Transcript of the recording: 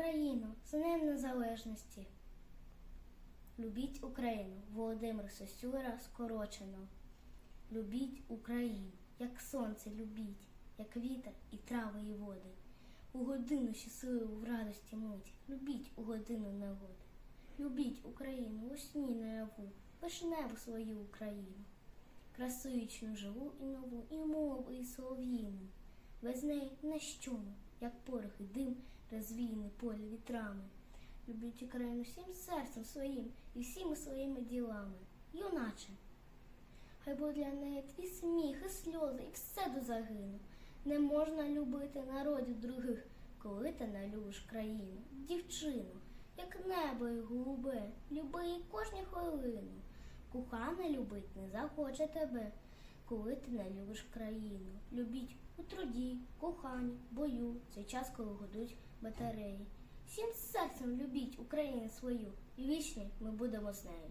Україну, з Днем Незалежності. Любіть Україну, Володимир Сосюра скорочено. Любіть Україну, як сонце любіть, як вітер і трави і води. У годину щасливу в радості мить, любіть у годину негоди. Любіть Україну у сні наяву, вишневу свою Україну. Красуючну живу і нову, і мову, і солов'їну. Без неї не щому, як порох і дим, розвіяний полі вітрами. Любіть Україну всім серцем своїм і всіми своїми ділами. Юначе, хай буде для неї твій сміх і сльози, і все до загину. Не можна любити народів других, коли ти не любиш країну, дівчину, як небо і голубе, люби її кожну хвилину. Кохана любить не захоче тебе, коли ти не любиш країну. Любіть у труді, коханні, бою, цей час, коли годуть батареї. Всім серцем любіть Україну свою, і вічні ми будемо з нею.